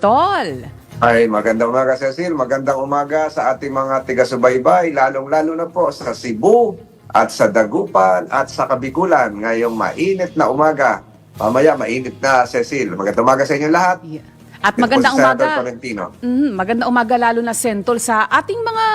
Tol. Ay, magandang umaga, Cecil. Magandang umaga sa ating mga tiga-subaybay, lalong-lalo na po sa Cebu at sa Dagupan at sa Kabikulan ngayong mainit na umaga. Mamaya, mainit na, Cecil. Magandang umaga sa inyo lahat. Yeah. At magandang umaga. Tolentino. Mhm, magandang umaga lalo na Sentol sa ating mga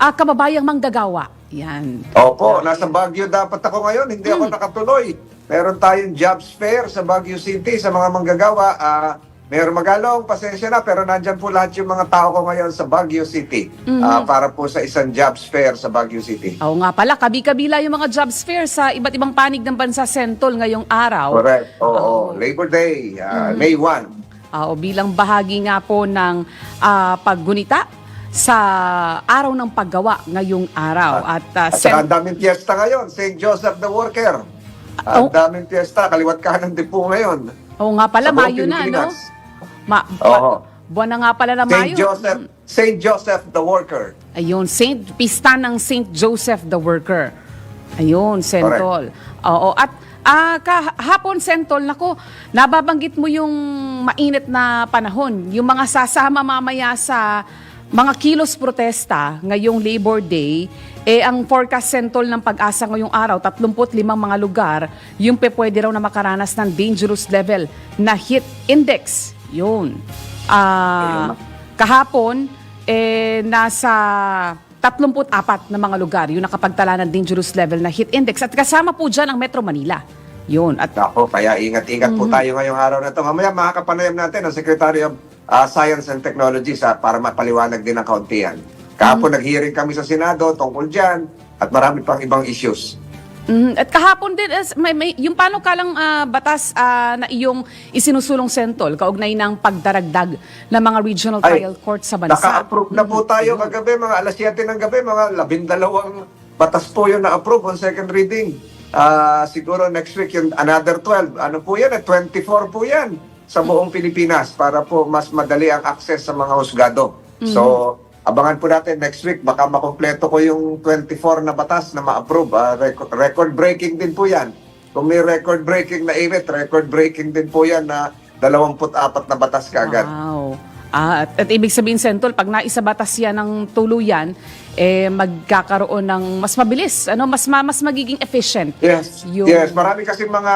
ah, kababayang manggagawa. Yan. Opo, nasa Baguio dapat ako ngayon. Hindi ako Hmm. nakatuloy. Meron tayong jobs fair sa Baguio City sa mga manggagawa. Ah, Mayor Magalong, pasensya na, pero nandyan po lahat yung mga tao ko ngayon sa Baguio City Hmm. ah, para po sa isang jobs fair sa Baguio City. Oo nga pala, kabi-kabila yung mga jobs fair sa iba't ibang panig ng bansa Sentol ngayong araw. Correct. Oo, Oo. Labor Day, ah, Mm-hmm. May 1. Ah, o bilang bahagi nga po ng ah, paggunita sa araw ng paggawa ngayong araw. At, ah, At saka ang daming piyesta ngayon, St. Joseph the Worker. Oh. Ang daming piyesta, kaliwat kanan din po ngayon. Oo nga pala, Mayo na, no? Ma- Oo. buwan na nga pala na St. Mayo. Joseph, St. Joseph the Worker. Ayun, Saint Pista ng Saint Joseph the Worker. Ayun, Sentol. Oo, at ah kahapon Sentol, nako, nababanggit mo yung mainit na panahon, yung mga sasama mamaya sa mga kilos protesta ngayong Labor Day, eh ang forecast Sentol ng pag-asa ngayong araw, 35 mga lugar, yung pe pwede raw na makaranas ng dangerous level na heat index. Yun. Ah, kahapon, eh, nasa 34 na mga lugar yung nakapagtala ng dangerous level na heat index. At kasama po dyan ang Metro Manila. Yun. At Ako, kaya ingat-ingat po tayo ngayong araw na to. Mamaya makakapanayam natin ang Secretary of ah, Science and Technology sa, para mapaliwanag din ang kauntian. Kahapon nag-hearing kami sa Senado tungkol dyan at marami pang ibang issues. Mhm. At kahapon din, as- may, may, yung panukalang ah, batas ah, na iyong isinusulong sentol, kaugnay ng pagdaragdag ng mga regional Ay, trial court sa bansa. Naka-approve na po tayo kagabi, mga alas 7 ng gabi, mga labindalawang batas po yun na-approve on second reading. Ah, siguro next week yung another 12. Ano po yan? Eh, 24 po yan sa buong Pilipinas para po mas madali ang access sa mga husgado. So, abangan po natin next week. Baka makompleto ko yung 24 na batas na ma-approve. Record, record-breaking din po yan. Kung may record-breaking na init, record-breaking din po yan na 24 na batas kaagad. Wow. Ah, at, at ibig sabihin, Sentol, pag naisabatas yan ng tuluyan, eh, magkakaroon ng mas mabilis, ano, mas, ma- mas magiging efficient. Yes. Yung- Yes, marami kasi mga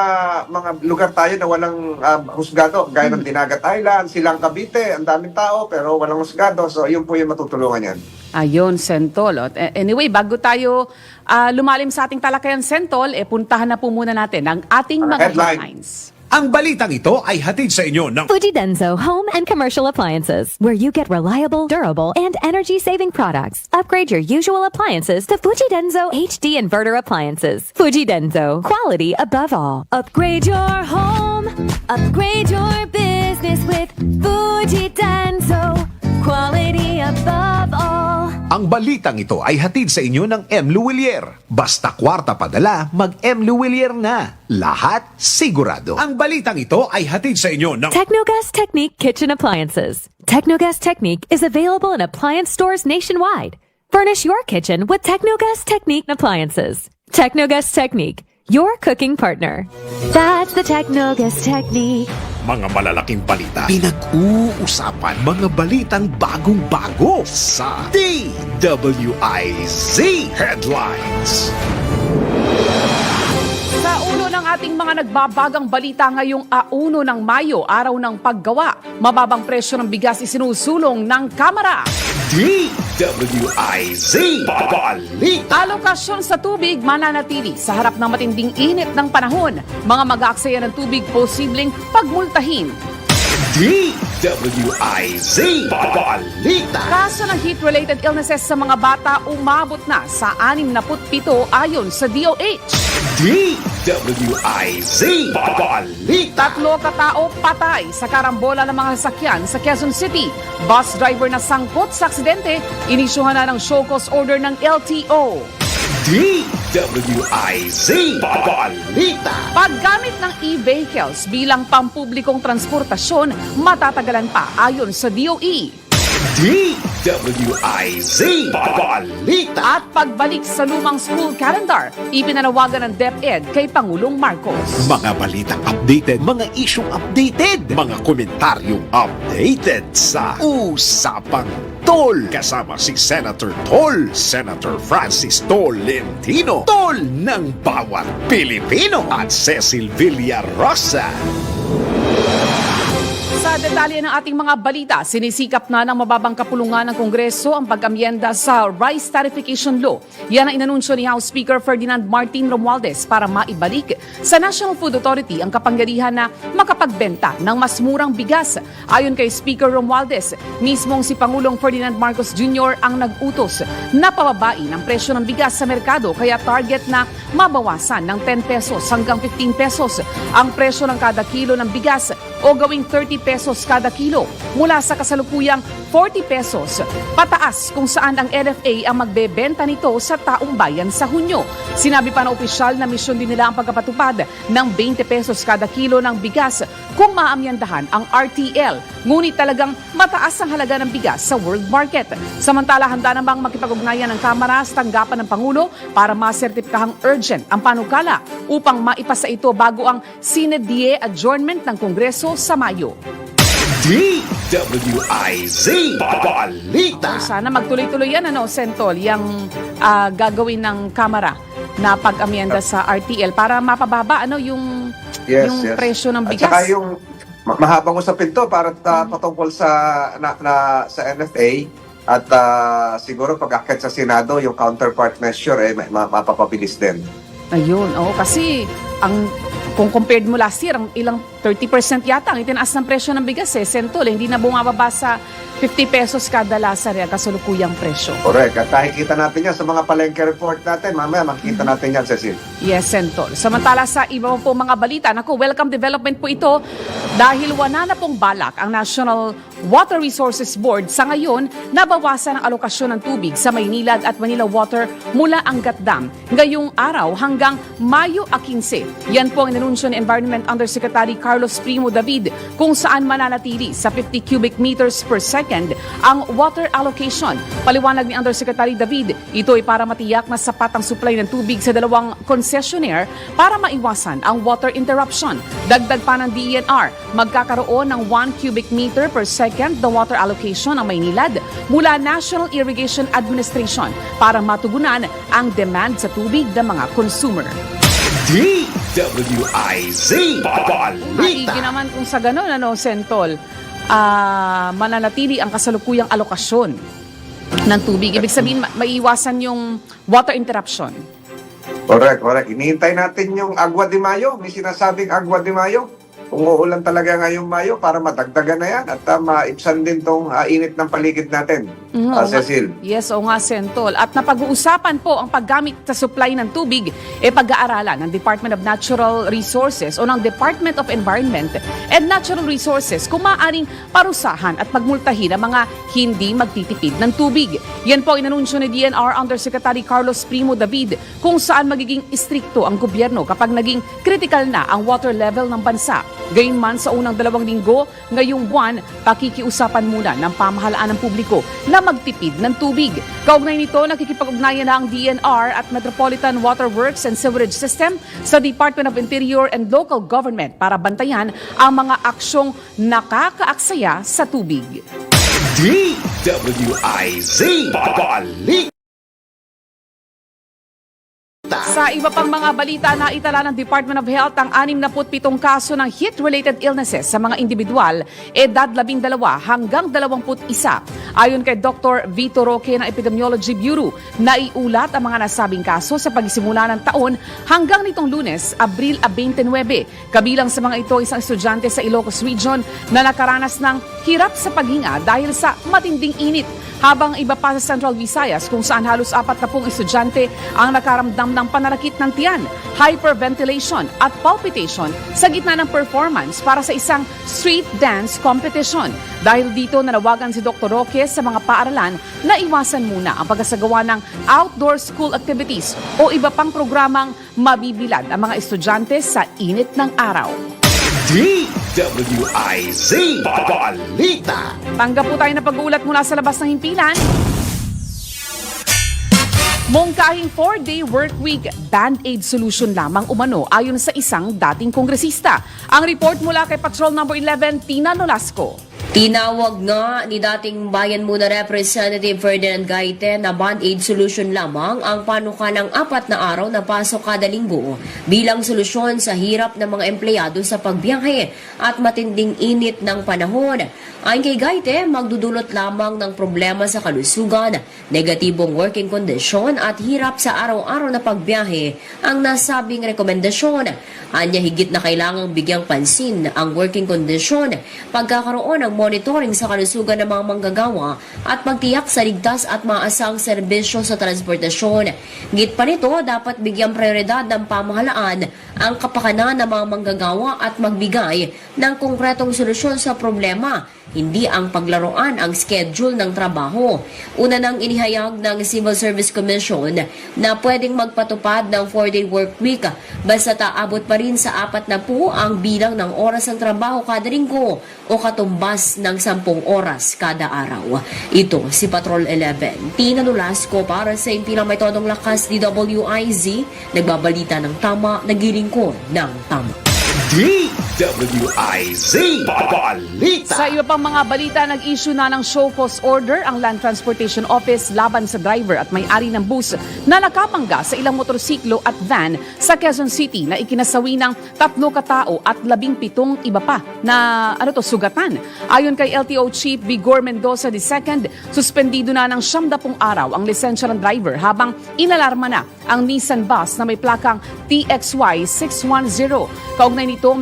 mga lugar tayo na walang um, husgado, gaya ng Dinagat Island, Silang Cavite, ang daming tao pero walang husgado. So, yun po yung matutulungan yan. Ayun, Sentol. Eh, Anyway, bago tayo ah, lumalim sa ating talakayan, Sentol, eh, puntahan na po muna natin ang ating mga headline. headlines. Ang balitang ito ay hatid sa inyo ng Fujidenzo Home and Commercial Appliances, where you get reliable, durable, and energy-saving products. Upgrade your usual appliances to Fujidenzo HD Inverter Appliances. Fujidenzo, quality above all. Upgrade your home, upgrade your business with Fujidenzo, quality above. Ang balitang ito ay hatid sa inyo ng M. Luwilier. Basta kwarta padala, mag M. Luwilier na. Lahat sigurado. Ang balitang ito ay hatid sa inyo ng Technogas Technique Kitchen Appliances. Technogas Technique is available in appliance stores nationwide. Furnish your kitchen with Technogas Technique appliances. Technogas Technique, your cooking partner. That's the Technogas Technique. mga malalaking balita. Pinag-uusapan mga balitang bagong-bago sa DWIZ Headlines. Sa ulo ng ating mga nagbabagang balita ngayong A1 ng Mayo, araw ng paggawa, mababang presyo ng bigas isinusulong ng Kamara. DWIZ Balita. Alokasyon sa tubig mananatili sa harap ng matinding init ng panahon. Mga mag-aaksaya ng tubig posibleng pagmultahin. DWIZ Balita. Kaso ng heat-related illnesses sa mga bata umabot na sa 67 ayon sa DOH. DWIZ Balita. Tatlo katao patay sa karambola ng mga sasakyan sa Quezon City. Bus driver na sangkot sa aksidente, inisyuhan na ng show cause order ng LTO. DWIZ Balita. Paggamit ng e-vehicles bilang pampublikong transportasyon, matatagalan pa ayon sa. DOE. DWIZ Balita At pagbalik sa lumang school calendar, ipinanawagan ng DepEd kay Pangulong Marcos. Mga balitang updated, mga isyong updated, mga komentaryong updated sa Usapang Tol. Kasama si Senator Tol, Senator Francis Tolentino, Tol ng bawat Pilipino at Cecil Villarosa. Sa detalye ng ating mga balita, sinisikap na ng mababang kapulungan ng Kongreso ang pag-amyenda sa Rice Tarification Law. Yan ang inanunsyo ni House Speaker Ferdinand Martin Romualdez para maibalik sa National Food Authority ang kapangyarihan na makapagbenta ng mas murang bigas. Ayon kay Speaker Romualdez, mismong si Pangulong Ferdinand Marcos Jr. ang nag-utos na pababain ang presyo ng bigas sa merkado kaya target na mabawasan ng 10 pesos hanggang 15 pesos ang presyo ng kada kilo ng bigas o gawing 30 pesos kada kilo mula sa kasalukuyang 40 pesos pataas kung saan ang NFA ang magbebenta nito sa taong bayan sa Hunyo. Sinabi pa ng opisyal na misyon din nila ang pagkapatupad ng 20 pesos kada kilo ng bigas kung maamyandahan ang RTL. Ngunit talagang mataas ang halaga ng bigas sa world market. Samantala, handa namang makipag-ugnayan ng Kamara sa tanggapan ng Pangulo para masertipikahang urgent ang panukala upang maipasa ito bago ang sine die adjournment ng Kongreso sa Mayo. D-W-I-Z Balita. Sana magtuloy-tuloy yan, ano, Sentol, yung ah, gagawin ng Kamara na pag-amyenda sa RTL para mapababa ano yung yung presyo ng At bigas. saka yung ma- mahabang usapin to para uh, patungkol sa na, na sa NFA at ah, siguro pag akit sa Senado yung counterpart measure eh ma- ma- mapapabilis din. Ayun, oo, kasi ang kung compared mo last year, ang ilang 30% yata ang itinaas ng presyo ng bigas eh, Sentol, eh, hindi na bumababa sa 50 pesos kada lasa rin ang kasalukuyang presyo. Correct. At nakikita natin yan sa mga palengke report natin. Mamaya makikita natin yan, Cecil. Yes, Sentol. Samantala sa iba po mga balita, naku, welcome development po ito dahil wala na pong balak ang National Water Resources Board sa ngayon nabawasan ang alokasyon ng tubig sa Maynilad at Manila Water mula Angat Dam ngayong araw hanggang Mayo 15. Yan po ang inanunsyo ni Environment Undersecretary Carlos Primo David kung saan mananatili sa 50 cubic meters per second ang water allocation. Paliwanag ni Undersecretary David, ito ay para matiyak na sapat ang supply ng tubig sa dalawang concessionaire para maiwasan ang water interruption. Dagdag pa ng DENR, magkakaroon ng 1 cubic meter per second the water allocation ang Maynilad mula National Irrigation Administration para matugunan ang demand sa tubig ng mga consumer. D-W-I-Z Maigi Balita naman kung sa ganun, ano, Sentol, ah, mananatili ang kasalukuyang alokasyon ng tubig. Ibig sabihin, ma- maiiwasan yung water interruption. Correct, correct. Inihintay natin yung Agua de Mayo. May sinasabing Agua de Mayo. Kung uulan talaga ngayong Mayo para madagdagan na yan at uh, maibsan din tong ah, init ng paligid natin. Oo nga. Cecil. Yes, o nga, Sentol. At napag-uusapan po ang paggamit sa supply ng tubig e pag-aaralan ng Department of Natural Resources o ng Department of Environment and Natural Resources kung maaaring parusahan at pagmultahin ang mga hindi magtitipid ng tubig. Yan po inanunsyo ni DNR Undersecretary Carlos Primo David kung saan magiging istrikto ang gobyerno kapag naging critical na ang water level ng bansa. Gayunman sa unang dalawang linggo, ngayong buwan, pakikiusapan muna ng pamahalaan ng publiko na magtipid ng tubig. Kaugnay nito, nakikipag-ugnayan na ang DNR at Metropolitan Water Works and Sewerage System sa Department of Interior and Local Government para bantayan ang mga aksyong nakakaaksaya sa tubig. D-W-I-Z Balita Sa iba pang mga balita na itala ng Department of Health ang 67 kaso ng heat-related illnesses sa mga individual, edad 12 hanggang 21. Ayon kay Dr. Vito Roque ng Epidemiology Bureau, naiulat ang mga nasabing kaso sa pagsimula ng taon hanggang nitong lunes, Abril 29. Kabilang sa mga ito isang estudyante sa Ilocos Region na nakaranas ng hirap sa paghinga dahil sa matinding init habang iba pa sa Central Visayas kung saan halos apat na pong estudyante ang nakaramdam ng pananakit ng tiyan, hyperventilation at palpitation sa gitna ng performance para sa isang street dance competition. Dahil dito nanawagan si Dr. Roque sa mga paaralan na iwasan muna ang pagkasagawa ng outdoor school activities o iba pang programang mabibilad ang mga estudyante sa init ng araw. DWIZ Balita Tanggap po tayo na pag-uulat mula sa labas ng himpilan. Mungkahing 4-day work week band-aid solution lamang umano ayon sa isang dating kongresista. Ang report mula kay Patrol Number 11, Tina Nolasco. Tinawag nga ni dating Bayan Muna Representative Ferdinand Gaite na band-aid solution lamang ang panukalang apat na araw na pasok kada linggo bilang solusyon sa hirap ng mga empleyado sa pagbiyahe at matinding init ng panahon. Ayon kay Gaite, magdudulot lamang ng problema sa kalusugan, negatibong working condition at hirap sa araw-araw na pagbiyahe ang nasabing rekomendasyon. Anya higit na kailangang bigyang pansin ang working condition, pagkakaroon ng monitoring sa kalusugan ng mga manggagawa at pagtiyak sa ligtas at maasang serbisyo sa transportasyon. Git pa nito, dapat bigyang prioridad ng pamahalaan ang kapakanan ng mga manggagawa at magbigay ng konkretong solusyon sa problema hindi ang paglaruan ang schedule ng trabaho. Una nang inihayag ng Civil Service Commission na pwedeng magpatupad ng 4-day work week basta taabot pa rin sa apat na po ang bilang ng oras ng trabaho kada linggo o katumbas ng 10 oras kada araw. Ito si Patrol 11. Tina Nolasco para sa impilang may todong lakas DWIZ, nagbabalita ng tama, nagilingkod ng tama. DWIZ Balita Sa iba pang mga balita, nag-issue na ng show cause order ang Land Transportation Office laban sa driver at may-ari ng bus na nakapangga sa ilang motorsiklo at van sa Quezon City na ikinasawi ng tatlo katao at labing pitong iba pa na ano to, sugatan. Ayon kay LTO Chief Vigor Mendoza II, suspendido na ng siyam na pung araw ang lisensya ng driver habang inalarma na ang Nissan bus na may plakang TXY 610. Kaugnay nito,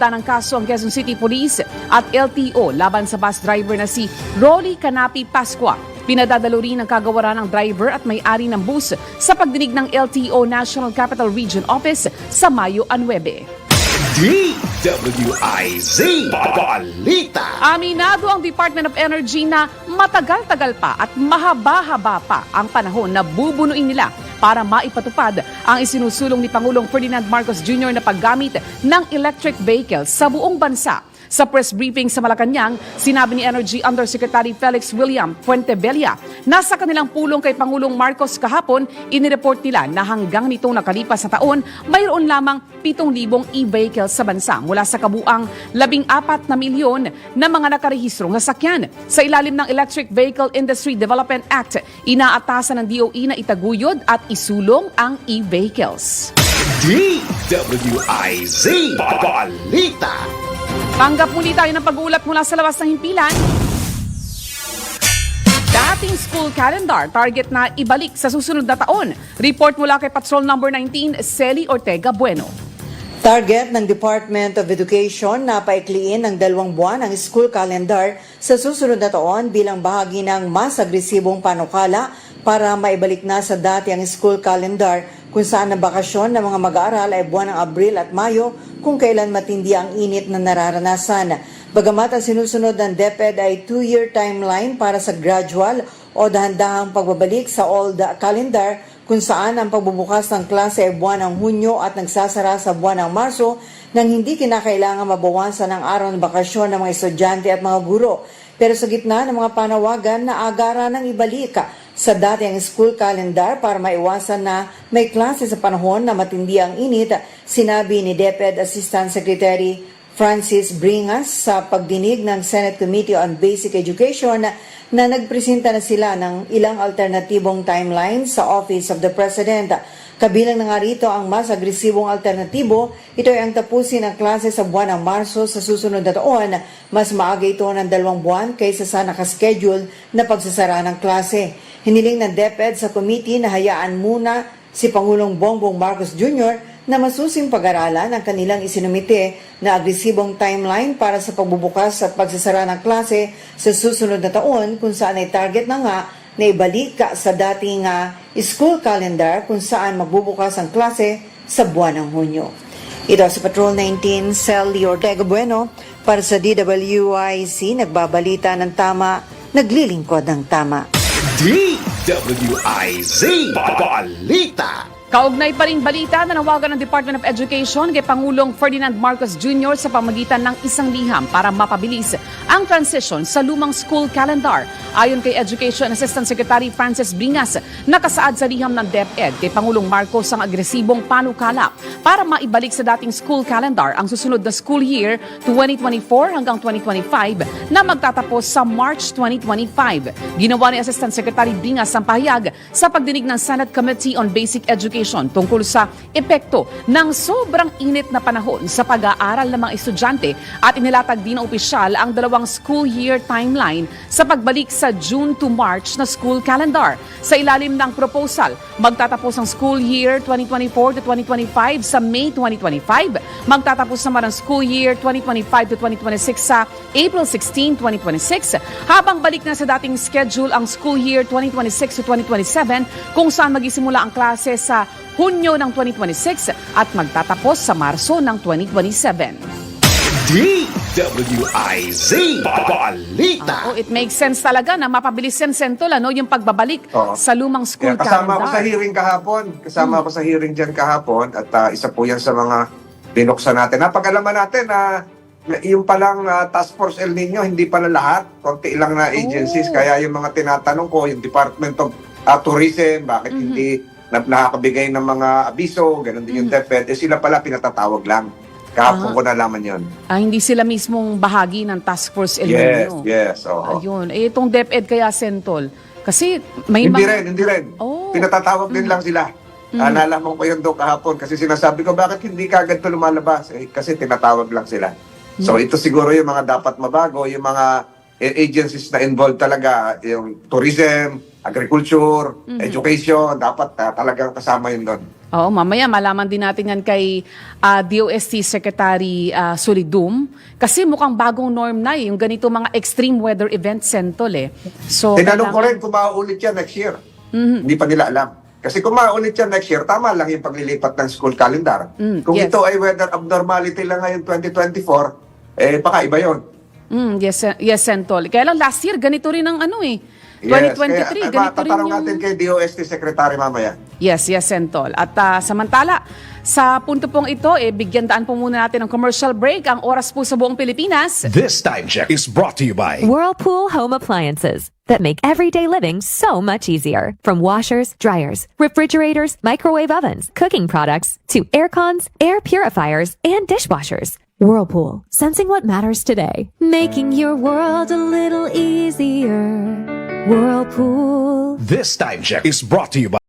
mainiyahanda ng kaso ang Quezon City Police at LTO laban sa bus driver na si Rolly Canapi Pasqua. Pinadadalo rin ang kagawaran ng driver at may-ari ng bus sa pagdinig ng LTO National Capital Region Office sa Mayo 9. DWIZ Balita Aminado ang Department of Energy na matagal-tagal pa at mahaba-haba pa ang panahon na bubunuin nila para maipatupad ang isinusulong ni Pangulong Ferdinand Marcos Jr. na paggamit ng electric vehicles sa buong bansa. Sa press briefing sa Malacanang, sinabi ni Energy Undersecretary Felix William Fuentebella na sa kanilang pulong kay Pangulong Marcos kahapon, inireport nila na hanggang nitong nakalipas na taon, mayroon lamang 7,000 e-vehicles sa bansa mula sa kabuang 14 na milyon na mga nakarehistrong sasakyan. Sa ilalim ng Electric Vehicle Industry Development Act, inaatasan ng DOE na itaguyod at isulong ang e-vehicles. DWIZ Balita Tanggap muli tayo ng pag-uulat mula sa labas ng himpilan. Dating school calendar, target na ibalik sa susunod na taon. Report mula kay Patrol Number 19, Celi Ortega Bueno. Target ng Department of Education na paikliin ng dalawang buwan ang school calendar sa susunod na taon bilang bahagi ng mas agresibong panukala para maibalik na sa dati ang school calendar kung saan ang bakasyon ng mga mag-aaral ay buwan ng Abril at Mayo kung kailan matindi ang init na nararanasan. Bagamat ang sinusunod ng DepEd ay two-year timeline para sa gradual o dahan-dahang pagbabalik sa old calendar kung saan ang pagbubukas ng klase ay buwan ng Hunyo at nagsasara sa buwan ng Marso nang hindi kinakailangan mabawasan ng araw ng bakasyon ng mga estudyante at mga guro. Pero sa gitna ng mga panawagan na agara ng ibalik sa dati ang school calendar para maiwasan na may klase sa panahon na matindi ang init, sinabi ni DepEd Assistant Secretary Francis Bringas sa pagdinig ng Senate Committee on Basic Education na nagpresenta na sila ng ilang alternatibong timeline sa Office of the President. Kabilang na nga rito ang mas agresibong alternatibo, ito ay ang tapusin ang klase sa buwan ng Marso sa susunod na taon. Mas maaga ito ng dalawang buwan kaysa sa nakaschedule na pagsasara ng klase. Hiniling ng DepEd sa committee na hayaan muna si Pangulong Bongbong Marcos Jr. na masusing pag-aralan ang kanilang isinumite na agresibong timeline para sa pagbubukas at pagsasara ng klase sa susunod na taon kung saan ay target na nga na ibalik ka sa dating ah, school calendar kung saan magbubukas ang klase sa buwan ng Hunyo. Ito sa Patrol 19, Sally Ortega Bueno para sa DWIC, nagbabalita ng tama, naglilingkod ng tama. DWIZ Balita Kaugnay pa rin balita na nawagan ng Department of Education kay Pangulong Ferdinand Marcos Jr. sa pamagitan ng isang liham para mapabilis ang transition sa lumang school calendar. Ayon kay Education Assistant Secretary Francis Bringas, nakasaad sa liham ng DepEd kay Pangulong Marcos ang agresibong panukala para maibalik sa dating school calendar ang susunod na school year 2024 hanggang 2025 na magtatapos sa March 2025. Ginawa ni Assistant Secretary Bringas ang pahayag sa pagdinig ng Senate Committee on Basic Education tungkol sa epekto ng sobrang init na panahon sa pag-aaral ng mga estudyante at inilatag din opisyal ang dalawang school year timeline sa pagbalik sa June to March na school calendar. Sa ilalim ng proposal, magtatapos ang school year 2024 to 2025 sa May 2025, magtatapos naman ang school year 2025 to 2026 sa April 16, 2026, habang balik na sa dating schedule ang school year 2026 to 2027 kung saan magisimula ang klase sa Hunyo ng 2026 at magtatapos sa Marso ng 2027. DWIZ Balita Oh, it makes sense talaga na mapabilis yan, Sentol, ano, yung pagbabalik Oo. sa lumang school Kaya kasama calendar. ko sa hearing kahapon. Kasama ko sa hearing dyan kahapon at ah, isa po yan sa mga binuksan natin. Napag-alaman natin na yung palang ah, Task Force El Nino, hindi pala lahat. Konti lang na agencies. Oh. Kaya yung mga tinatanong ko, yung Department of ah, Tourism, bakit Mm-hmm. hindi na, nakakabigay ng mga abiso, ganun din yung DepEd, eh sila pala pinatatawag lang. Kahapon Ah. ko nalaman yun. Ah, hindi sila mismong bahagi ng Task Force El Yes, Nino. yes. oo. Ayun. Eh, itong DepEd kaya, Sentol. Kasi may Hindi mga... rin, hindi rin. Oh. Pinatatawag din lang sila. Ah, Nalaman ko yun doon kahapon kasi sinasabi ko bakit hindi kagad to lumalabas? Eh, kasi tinatawag lang sila. So ito siguro yung mga dapat mabago, yung mga agencies na involved talaga, yung tourism, agriculture, education, dapat ah, talagang kasama yun doon. Oo, mamaya malaman din natin yan kay ah, DOST Secretary ah, Solidum. Kasi mukhang bagong norm na eh, yung ganito mga extreme weather events, Sentol eh. So, Tinanong ko rin kung mauulit yan next year. Hindi pa nila alam. Kasi kung mauulit yan next year, tama lang yung paglilipat ng school calendar. Mm, kung yes. ito ay weather abnormality lang ngayon 2024, eh baka iba yun. Mm, yes, yes, Sentol. Kaya lang last year, ganito rin ang ano eh. Yes, 2023, kaya, ganito rin yung... natin kay DOST Secretary mamaya. Yes, yes, Sentol. At ah, samantala, sa punto pong ito, eh, bigyan daan po muna natin ng commercial break. Ang oras po sa buong Pilipinas. This time check is brought to you by Whirlpool Home Appliances that make everyday living so much easier. From washers, dryers, refrigerators, microwave ovens, cooking products, to air cons, air purifiers, and dishwashers. Whirlpool, sensing what matters today. Making your world a little easier. Whirlpool. This time check is brought to you by